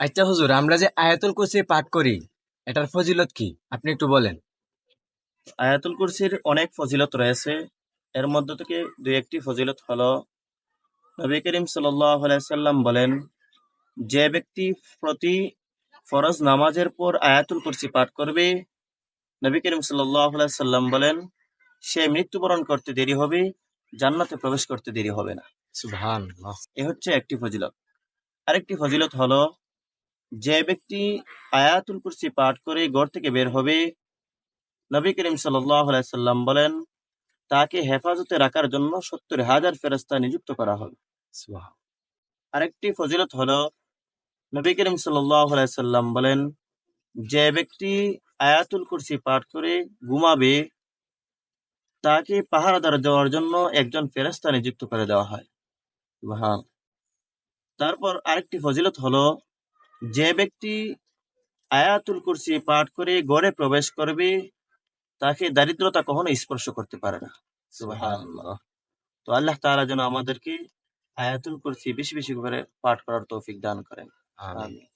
আচ্ছা হুজুর আমরা যে আয়াতুল কুরসি পাঠ করি এটার ফজিলত কি? আপনি একটু বলেন। আয়াতুল কুরসির অনেক ফজিলত রয়েছে। এর মধ্য থেকে দুই একটি ফজিলত হলো নবী করিম সাল্লাম বলেন যে ব্যক্তি প্রতি ফরজ নামাজের পর আয়াতুল কুরসি পাঠ করবে নবী করিম সাল্লাম বলেন সে মৃত্যুবরণ করতে দেরি হবে জান্নাতে প্রবেশ করতে দেরি হবে না। এ হচ্ছে একটি ফজিলত। আরেকটি ফজিলত হলো যে ব্যক্তি আয়াতুল কুরসি পাঠ করে ঘর থেকে বের হবে নবী করিম সাল্লাম বলেন তাকে হেফাজতে রাখার জন্য সত্তর হাজার ফেরস্তা নিযুক্ত করা হবে। আরেকটি ফজিলত হলো নবী করিম সাল্লাম বলেন যে ব্যক্তি আয়াতুল কুরসি পাঠ করে ঘুমাবে তাকে পাহারাদার দেওয়ার জন্য একজন ফেরেস্তা নিযুক্ত করে দেওয়া হয়। তারপর আরেকটি ফজিলত হলো যে ব্যক্তি আয়াতুল কুরসি পাঠ করে গড়ে প্রবেশ করবে তাকে দারিদ্রতা কখনো স্পর্শ করতে পারে না। তো আল্লাহ তাআলা যেন আমাদেরকে আয়াতুল কুরসি বেশি বেশি করে পাঠ করার তৌফিক দান করেন। আমিন।